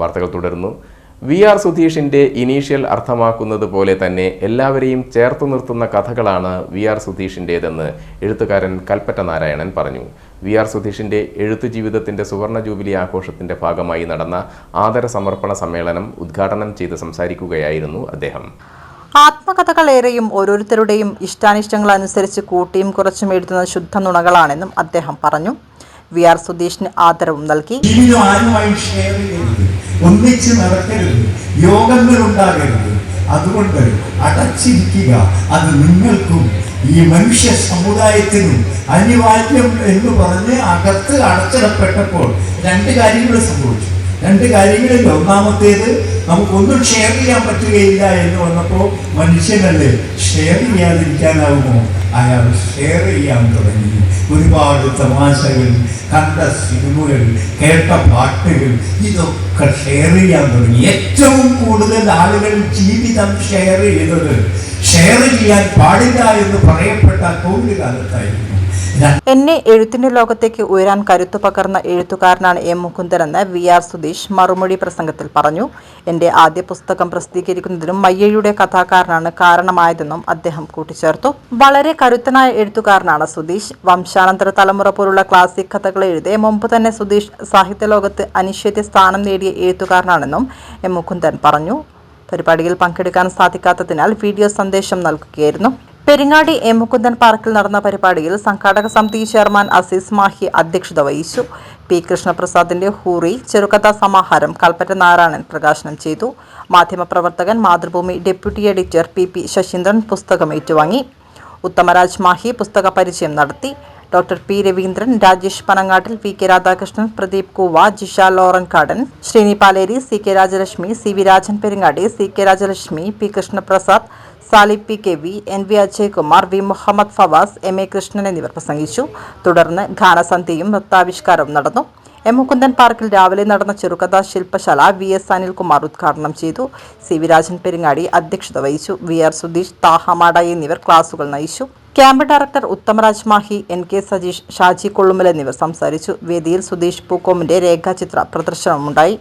വാർത്തകൾ തുടരുന്നു. V R സുധീഷിന്റെ initial അർത്ഥമാക്കുന്നത് പോലെ തന്നെ എല്ലാവരെയും ചേർത്തു നിർത്തുന്ന കഥകളാണ് വി ആർ സുധീഷിന്റേതെന്ന് എഴുത്തുകാരൻ കൽപ്പറ്റ നാരായണൻ പറഞ്ഞു. വി ആർ സുധീഷിന്റെ എഴുത്തു ജീവിതത്തിന്റെ സുവർണ ജൂബിലി ആഘോഷത്തിന്റെ ഭാഗമായി നടന്ന ആദര സമർപ്പണ സമ്മേളനം ഉദ്ഘാടനം ചെയ്ത് സംസാരിക്കുകയായിരുന്നു അദ്ദേഹം. ആത്മകഥകളേറെയും ഓരോരുത്തരുടെയും ഇഷ്ടാനിഷ്ടങ്ങൾ അനുസരിച്ച് കൂട്ടിയും കുറച്ചും എഴുതുന്ന ശുദ്ധ നുണകളാണെന്നും അദ്ദേഹം പറഞ്ഞു. വി ആർ സുധീഷിന് ആദരവും നൽകി. ആരുമായി ഷെയർ ഒന്നിച്ച് നടക്കരുത്. യോഗങ്ങൾ ഉണ്ടാകരുത് അതുകൊണ്ട് അടച്ചിരിക്കുക. അത് നിങ്ങൾക്കും ഈ മനുഷ്യ സമുദായത്തിനും അനിവാര്യം എന്ന് പറഞ്ഞ് അകത്ത് അടച്ചിടപ്പെട്ടപ്പോൾ രണ്ട് കാര്യങ്ങൾ സംഭവിച്ചു. രണ്ട് കാര്യങ്ങളിൽ ഒന്നാമത്തേത് നമുക്കൊന്നും ഷെയർ ചെയ്യാൻ പറ്റുകയില്ല എന്ന് വന്നപ്പോൾ മനുഷ്യനല്ലേ ഷെയർ ചെയ്യാതിരിക്കാനാവുമോ? അയാൾ ഷെയർ ചെയ്യാൻ തുടങ്ങി. ഒരുപാട് തമാശകൾ കണ്ട സിനിമകൾ കേട്ട പാട്ടുകൾ ഇതൊക്കെ ഷെയർ ചെയ്യാൻ തുടങ്ങി. ഏറ്റവും കൂടുതൽ ആളുകൾ ജീവിതം ഷെയർ ചെയ്തത് ഷെയർ ചെയ്യാൻ പാടില്ല എന്ന് പറയപ്പെട്ട കോവിഡ് കാലത്തായിരുന്നു. എന്നെ എഴുത്തിന്റെ ലോകത്തേക്ക് ഉയരാൻ കരുത്തു പകർന്ന എഴുത്തുകാരനാണ് എം മുകുന്ദനെന്ന് വി ആർ സുധീഷ് മറുമൊഴി പ്രസംഗത്തിൽ പറഞ്ഞു. എന്റെ ആദ്യ പുസ്തകം പ്രസിദ്ധീകരിക്കുന്നതിനും മയ്യയുടെ കഥാകാരനാണ് കാരണമായതെന്നും അദ്ദേഹം കൂട്ടിച്ചേർത്തു. വളരെ കരുത്തനായ എഴുത്തുകാരനാണ് സുധീഷ്. വംശാനന്തര തലമുറ പോലുള്ള ക്ലാസിക് കഥകൾ എഴുതി മുമ്പ് തന്നെ സുധീഷ് സാഹിത്യലോകത്ത് അനിശ്ചിത സ്ഥാനം നേടിയ എഴുത്തുകാരനാണെന്നും എം മുകുന്ദൻ പറഞ്ഞു. പരിപാടിയിൽ പങ്കെടുക്കാൻ സാധിക്കാത്തതിനാൽ വീഡിയോ സന്ദേശം നൽകുകയായിരുന്നു. പെരിങ്ങാടി എം പാർക്കിൽ നടന്ന പരിപാടിയിൽ സംഘാടക സമിതി ചെയർമാൻ അസീസ് മാഹി അധ്യക്ഷത വഹിച്ചു. പി കൃഷ്ണപ്രസാദിന്റെ ഹൂറി ചെറുകഥാ സമാഹാരം കൽപ്പറ്റ നാരായണൻ പ്രകാശനം ചെയ്തു. മാധ്യമപ്രവർത്തകൻ Mathrubhumi deputy editor P P Sasheendran പുസ്തകം ഏറ്റുവാങ്ങി. ഉത്തമരാജ് മാഹി പുസ്തക പരിചയം നടത്തി. Doctor P Raveendran Rajesh Panangattil V K Radhakrishnan Pradeep Koova Jisha Loren Kadan Sreeni Paleri C K Rajalakshmi C V Rajan Peringadi C K Rajalakshmi P Krishnaprasad Salib P K V N V Ajaykumar V Muhammad Fawas M A Krishnan എന്നിവർ പ്രസംഗിച്ചു. തുടർന്ന് ഗാനസന്ധ്യയും നൃത്താവിഷ്കാരവും നടന്നു. M Mukundan പാർക്കിൽ രാവിലെ നടന്ന ചെറുകഥാ ശില്പശാല V S Anilkumar ഉദ്ഘാടനം ചെയ്തു. സി വി രാജൻ പെരിങ്ങാടി അധ്യക്ഷത വഹിച്ചു. വി ആർ സുധീഷ് താഹമാട എന്നിവർ ക്ലാസുകൾ നയിച്ചു. Camp director Uthamaraj Mahe N K Sajeesh Shaji Kollumal എന്നിവർ സംസാരിച്ചു. വേദിയിൽ സുധീഷ് പൂക്കോമിന്റെ രേഖാചിത്ര പ്രദർശനമുണ്ടായി